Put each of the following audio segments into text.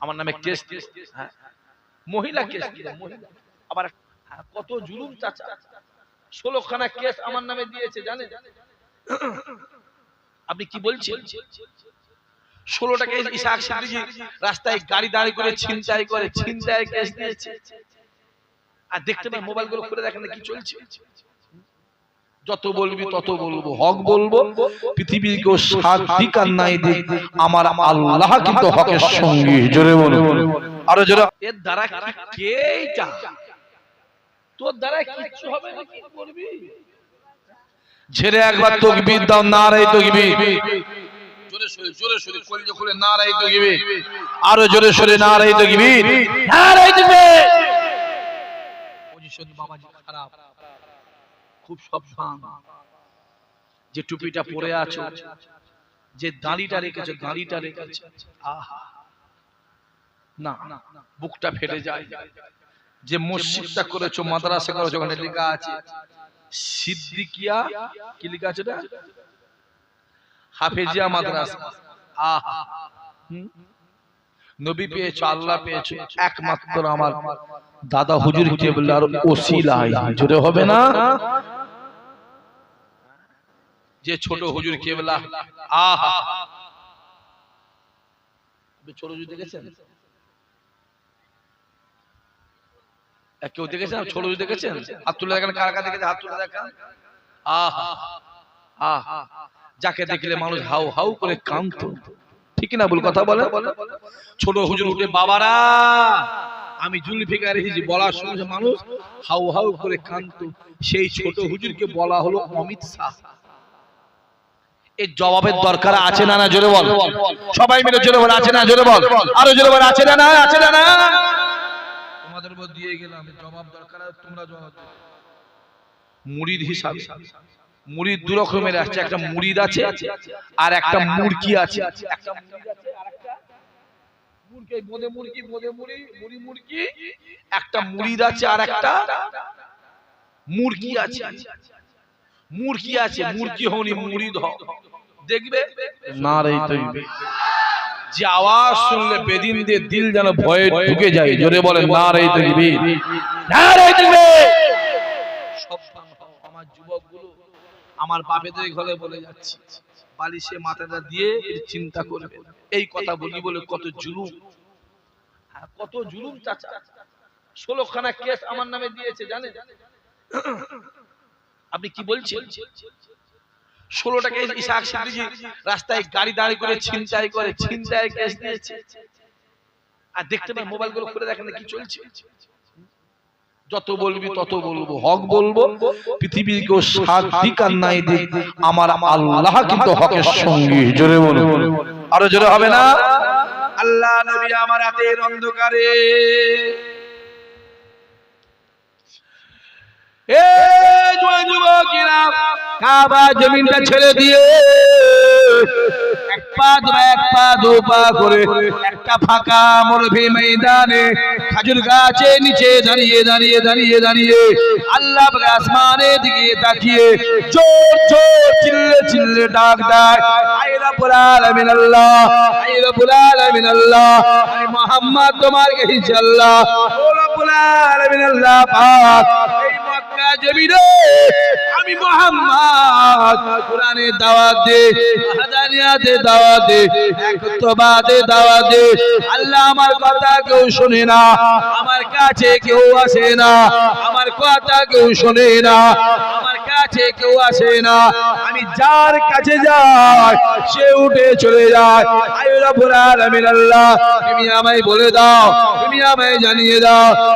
আমার নামে কেস হ্যাঁ। মহিলা কেস মহিলা। আবার হ্যাঁ, কত জুলুম চাচা। ষোলোখানা কেস আমার নামে দিয়েছে জানে আপনি কি বলছেন? ষোলোটাকে ইসাক সিদ্দিকী রাস্তায় গাড়ি দাঁড়ি করে ছিনতাই করে ছিনতাই কেস দিয়েছে। আর দেখতে পাই মোবাইলগুলো খুলে দেখেন কি চলছে। যত বলবি তত বলব। হক বলব পৃথিবীর কেউ সাদিক আর নাই দিক আমার আল্লাহ কিন্তু হকের সঙ্গী। জোরে বলো আরও জোরে। এর দ্বারা কে এটা তোর দ্বারা কিচ্ছু হবে না কি করবি? ছেড়ে একবার তকবীর দাও না রে তকবীর। জোরে সরে জোরে সরে কলিজা খুলে না রে তকবীর। আরও জোরে সরে না রে তকবীর। না রে তকবীর। পজিশন বাবাজি খারাপ। খুব সাবধান যে টুপিটা পরে আছো, যে দাড়িটা রেখেছো দাড়িটা রেখেছো। না, বুকটা ফেটে যায়। যে মসজিদটা করেছ, মাদ্রাসা করেছ, ওখানে লেখা আছে, সিদ্দিকিয়া, কি লেখা আছে এটা হাফেজিয়া মাদ্রাসা। আহা। নবী পেয়েছ, আল্লাহ পেয়েছ, একমাত্র আমার দাদা হুজুর কেবলার ওসিলায় জোরে হবে না? যে ছোট হুজুর কেবলা। আহা। ছোট হুজুর দেখেছেন? কেউ দেখেছেন? ছোট হুজুর দেখেছেন। হাত তুলে দেখেন কার কার দেখেছে হাত তুলে দেখান? আহা। আহা। যাকে দেখলে মানুষ হাউ হাউ করে কান্ত ঠিক না বল কথা বলে ছোট হুজুর উঠে বাবারা আমি জুলফিকার এসেছি বলার সঙ্গে মানুষ হাউ হাউ করে কান্ত সেই ছোট হুজুরকে বলা হলো অমিত শাহ। এর জবাবের দরকার আছে না না? জোরে বল। সবাই মিলে জোরে বল আছে না? জোরে বল। আরও জোরে বল আছে না না? আছে না না? তোমাদের উপর দিয়ে গেলাম জবাব দরকার আছে, তোমরা জবাব। মুরিদ হিসাবে। মুরিদ দু রকমের আছে। একটা মুরিদ আছে আর একটা মুরগি আছে। একটা মুরিদ আছে আর একটা মুরগি বোদে মুরগি বোদে মুড়ি মুড়ি মুরগি একটা মুরিদ আছে আর একটা মুরগি আছে। মুরগি আছে মুরগি হনি মুরিদ হও। দেখবে? না রে তৈবে যে আওয়াজ শুনলে বেদিন দিয়ে দিল যেন ভয়ে ঢুকে যায়। জোরে বলে না রে তৈবে না রে তৈবে আমার যুবকগুলো আমার বাপেদের ঘরে বলে যাচ্ছি। বালিশে মাথাটা দিয়ে চিন্তা করবে এই কথা বলি বলে কত জুলুম। হ্যাঁ, কত জুলুম চাচা। ষোলো খানা কেস আমার নামে দিয়েছে জানেন? আপনি কি বলছেন? ষোলোটাকে ইসাক সিদ্দিকী রাস্তায় গাড়ি দাঁড়ি করে ছিনতাই করে ছিনতাই কেস দিয়েছে আর দেখতে পাই মোবাইলগুলো খুলে দেখেন কি চলছে। যত বলবি তত বলব। হক বলব পৃথিবীর কেউ সাদিক আর নাই দিক আমার আল্লাহ কিন্তু হকের সঙ্গী জোরে বলো আরও জোরে হবে না? আল্লাহ নবী আমার হাতের অন্ধকারে। এ জমিনটা ছেড়ে দিয়ে এক একটা ফাঁকা ময়দানে খাজুর গাছে নিচে দাঁড়িয়ে দাঁড়িয়ে দাঁড়িয়ে দাঁড়িয়ে তাকিয়ে ডাক তোমার কাছে আমি আমার কথা কেউ শুনে না। আমার কাছে কেউ আসে না। আমার কথা কেউ শুনে না আমার কাছে কেউ আসে না। আমি যার কাছে যাই, সে উঠে চলে যায়। আলামিন আল্লাহ তুমি আমায় বলে দাও। তুমি আমায় জানিয়ে দাও।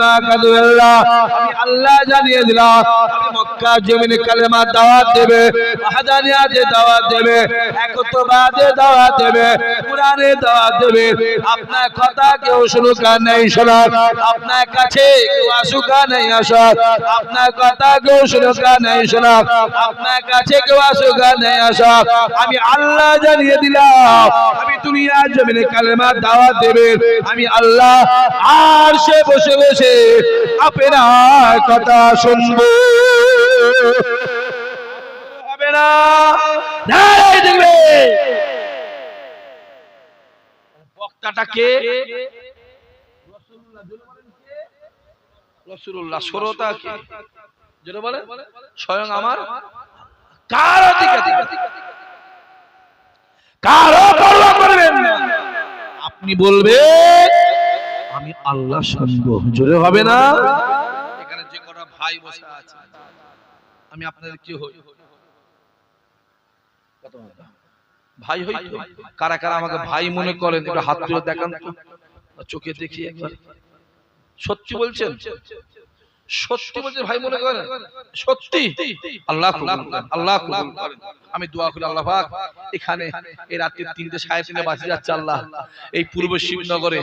না আমি আল্লাহ জানিয়ে দিলাম, আমি মক্কা জমিনে কালেমা দাওয়াত দেবে দাওয়াত দেবে একত্ববাদে দাওয়াত দেবে দাওয়াত দেবে। আপনার কথা কেউ শুনুক আর আপনার কাছে কেউ আসুক আর নেই আসুক আপনার কথা কেউ শুনুক আর আপনার কাছে কেউ আসুক আর আমি আল্লাহ জানিয়ে দিলাম, আমি দুনিয়ার জমিনে কালেমা দাওয়াত দেবে। আমি আল্লাহ আর সে বসে বসে আপনার কথা শুনব। আপনি বলবেন আমি আল্লাহ শুনব জোরে হবে না? এখানে যে কটা ভাই বসে আছে আমি আপনাদের কি হই। কত ভাই? হই কারা কারা আমাকে ভাই মনে করেন একটু হাত তুলে দেখান তো। চোখে দেখি একবার। সত্যি বলছেন? সত্যি বলছে ভাই মনে করেন? সত্যি? আল্লাহ আল্লাহ আমি দোয়া করি আল্লাহ পাক এখানে এই রাত্রি তিনটে সাড়ে তিনটে বাজে যাচ্ছে আল্লাহ। এই পূর্ব শিবনগরে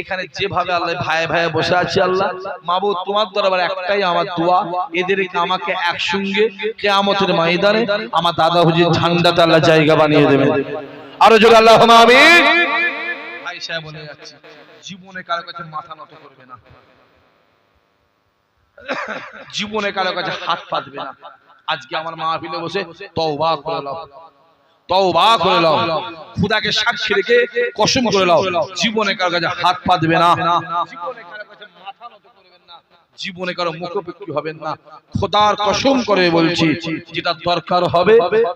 এখানে যেভাবে আল্লাহ ভাই ভাই বসে আছে আল্লাহ মাবুদ তোমার দরবার একটাই আমার দোয়া এদেরকে আমাকে একসঙ্গে কেয়ামতের ময়দানে আমার দাদা হুজির ঝান্ডাতে আল্লাহ জায়গা বানিয়ে দেবে আরও জোরে আল্লাহ আমিন। ভাই সাহেব বলে যাচ্ছে জীবনে কারও কাছে মাথা নত করবে না। জীবনে কারও কাছে হাত পাতবে না। আজকে আমার মাহফিলে বসে তওবা করে নাও। তওবা করে নাও। খুদাকে সাক্ষী রেখে কসম করে নাও। জীবনে কারও কাছে হাত পাতবে না। জীবনে কারও কাছে মাথা নত করবেন না জীবনে কারও মুখোমুখি হবেন না। খোদার কসম করে বলছি, যেটা দরকার হবে,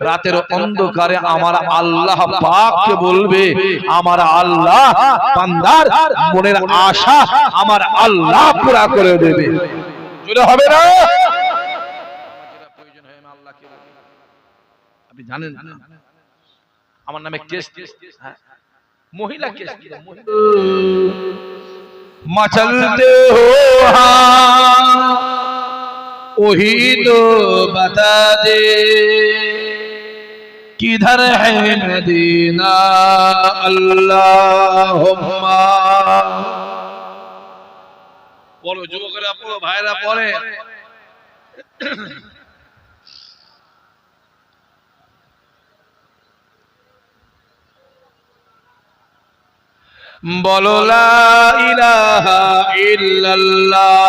রাতের অন্ধকারে আমার আল্লাহ পাককে বলবে, আমার আল্লাহ বান্দার মনের আশা আমার আল্লাহ পুরা করে দেবে। জোরে হবে না প্রয়োজন হয় আমি আল্লাহকে বলি। আপনি জানেন আমার নামে কেস হ্যাঁ মহিলা কেস मचलते हो हाँ वही तो बता दे किधर है मदीना अल्लाहुम्मा যুবকেরা ভাইরা বলো লা ইলাহা ইল্লাল্লাহ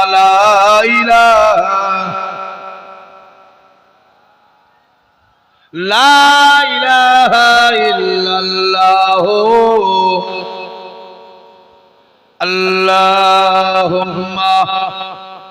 আল্লাহুম্মা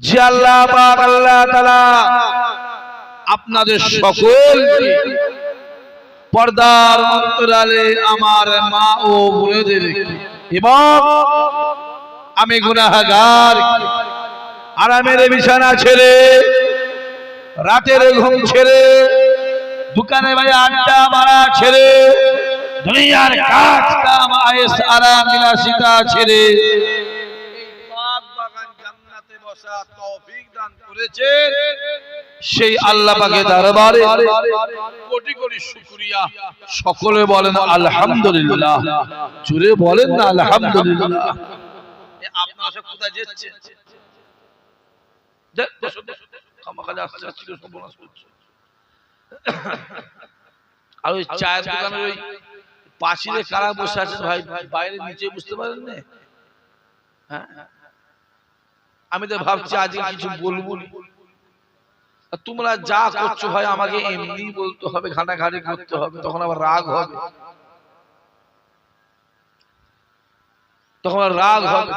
যে আল্লাহ আল্লাহ আপনাদের সকল পর্দার অন্তরালে আমার মা ও বোনেদের এবং আমি গুনাহগার আরামের বিছানা ছেড়ে, রাতের ঘুম ছেড়ে, দোকানে ভাই আড্ডা মারা ছেড়ে, দুনিয়ার কাজ কাম আয়েস আরাম বিলাসিতা ছেড়ে সেই আল্লাহ পাকে দরবারে কোটি কোটি শুকরিয়া। সকলে বলেন, আলহামদুলিল্লাহ। জুড়ে বলেন না, আলহামদুলিল্লাহ। আপনারা সব কোথায় করছে। আর ওই চায়ের ওই পাঁচিলে কারা বসে আছেন ভাই, বাইরে নিচে বুঝতে পারেন না হ্যাঁ? আমি তো ভাবছি আজকে কিছু বলব। তোমরা যা করছ ভাই আমাকে এমনি বলতে হবে ঘাটাঘাটি করতে হবে তখন আবার রাগ হবে। তখন রাগ হবে।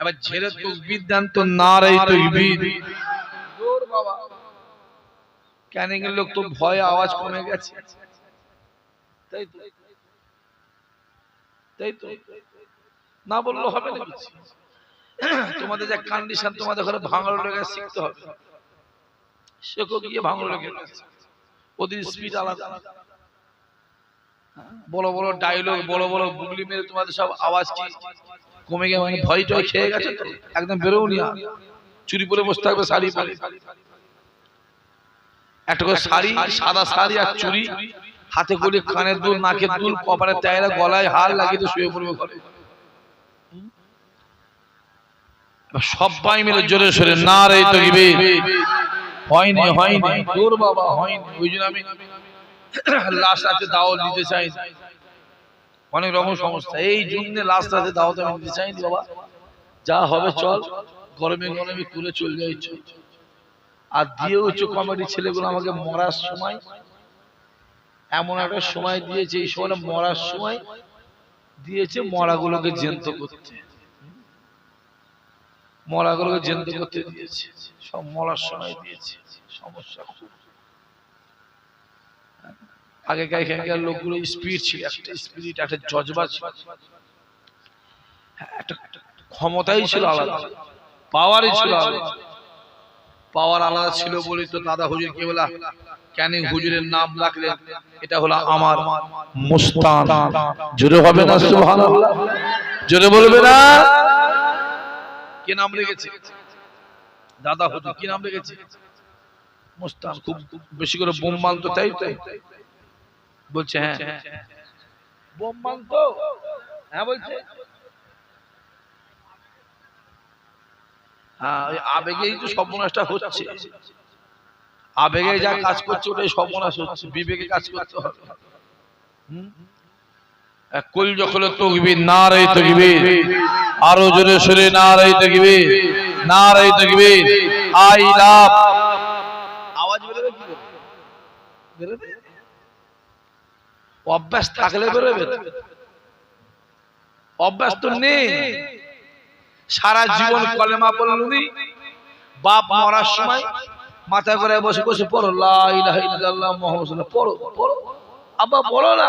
এবার ছেড়ে তকবির দেন তো জোর বাবা। ক্যানিং এর লোক তো ভয়ে আওয়াজ কমে গেছে। তাই তো। তাই তো। না বললে হবে না কিছু। তোমাদের যে কন্ডিশন তোমাদের ঘরে ভাঙড় লেগে শিখতে হবে। শেখো গিয়ে ভাঙড় লেগে ওদের স্পিড আলাদা। বড় বড় ডায়লগ বড় বড় গুগলি মেরে তোমাদের সব আওয়াজ কি? কমে গিয়ে মানে ভয় টয় খেয়ে গেছে তো? একদম বেরোনি আর। চুরি পরে বসে থাকবে শাড়ি পরে। একটা করে শাড়ি, সাদা শাড়ি আর চুরি হাতে গুলি কানের দুল, নাকের দুল কপালে তেয়রা, গলায় হার লাগিয়ে শুয়ে পড়বে ঘরে এবার সবাই মিলে জোরে সরে না রে তো গিবে হয়নি হয়নি। তোর বাবা হয়নি ওই জন্য আমি লাস্ট আছে দাও দিতে চাই। অনেক রকম সমস্যা। এই জন্য লাস্ট রাতে দাও তো আমি দিতে চাই বাবা। যা হবে চল গরমে গরমে তুলে চলে যাই। চল। আর দিয়ে উচ্চ কমেডি ছেলেগুলো আমাকে মরার সময় এমন একটা সময় দিয়েছে এই সময় মরার সময় দিয়েছে মরাগুলোকে জ্যান্ত করতে। মরাগুলোকে জ্যান্ত করতে দিয়েছে। সব মরার সময় দিয়েছে। সমস্যা খুব। আগেকার এখানকার লোকগুলো স্পিড ছিল একটা স্পিরিট একটা জজবা ছিল। হ্যাঁ, একটা ক্ষমতাই ছিল আলাদা। পাওয়ারই ছিল আলাদা। পাওয়ার আলাদা ছিল বলে তো দাদা হুজুর কি বলা ক্যানিং হুজুরের নাম রাখলেন? এটা হলো আমার মুস্তান। জোরে হবে না সুবহানাল্লাহ। জোরে বলবে না? কি নাম রেখেছে? দাদা হুজুর কি নাম রেখেছে? মুস্তান খুব বেশি করে বোম মানতো তাই তাই বলছে হ্যাঁ। বোম মানতো হ্যাঁ বলছে। হ্যাঁ ওই আবেগেই তো সর্বনাশটা হচ্ছে। আবেগে যা কাজ করছে ওটাই সর্বনাশ হচ্ছে। বিবেকে কাজ করতে হবে। হুম? কুল যখন তকবির না রে তকবির। আরও জোরে সরে না রে তকবির না রে তকবির। I love. আওয়াজ বেরোবে কি? বেরোবে? অভ্যাস থাকলে বেরোবে। অভ্যাস তো নেই। সারা জীবন কলেমা বললুনি বাপ মরার সময় মাথা করে বসে বসে পড়ো, লা ইলাহা ইল্লাল্লাহ মুহাম্মাদুর রাসূলুল্লাহ পড়ো পড়ো। আব্বা পড়ো না।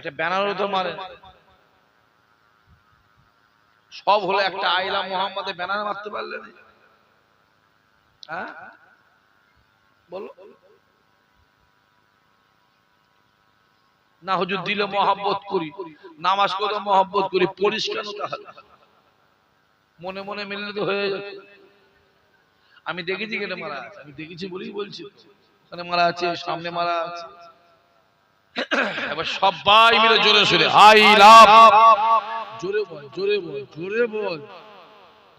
একটা ব্যানারও তো মারে সব হলো একটা আইলা মোহাম্মদের ব্যানার মারতে পারলে হ্যাঁ? বলো। না হুজুর, দিলে মহাব্বত করি, নামাজ করে মহাব্বত করি, পরিষ্কার মনে মনে মিললে তো হয়ে যাবে। আমি দেখেছি কেটে মারা আছে, আমি দেখেছি বলেই বলছি। ওখানে মারা আছে, সামনে মারা আছে। এবার সবাই মিলে জোরে সোরে হাই লাভ। জোরে বল জোরে বল জোরে বল।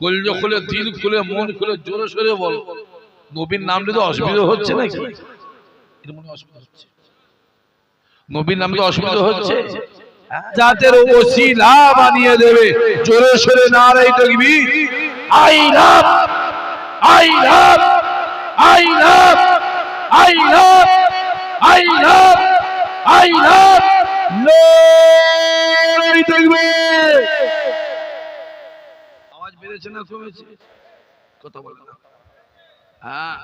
কলজ খুলে দিল খুলে মন খুলে জোরে সোরে বল। নবীর নাম নিতে অসুবিধা হচ্ছে নাকি? এর মনে অসুবিধা হচ্ছে। নবীর নাম তো অসুবিধা হচ্ছে। যাদের ওসিলা বানিয়ে দেবে। জোরে সোরে নারাই তকবি I love I love I love I love I love. I love নারাই তকবি আওয়াজ বেড়েছে না কমেছে? কথা বলে না। হ্যাঁ।